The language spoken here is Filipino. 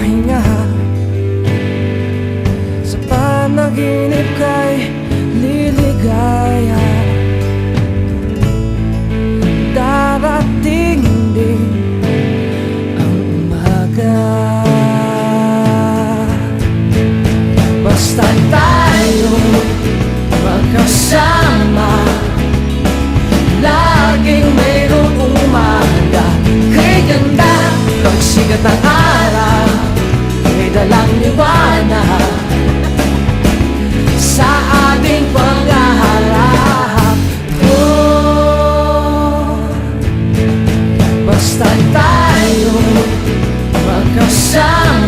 pahinga. Sa panaginip kay liligaya. Darating din ang umaga. Basta tayo magkasama may dalang liwanag sa ating pangarap. Oh, basta tayo magkasama.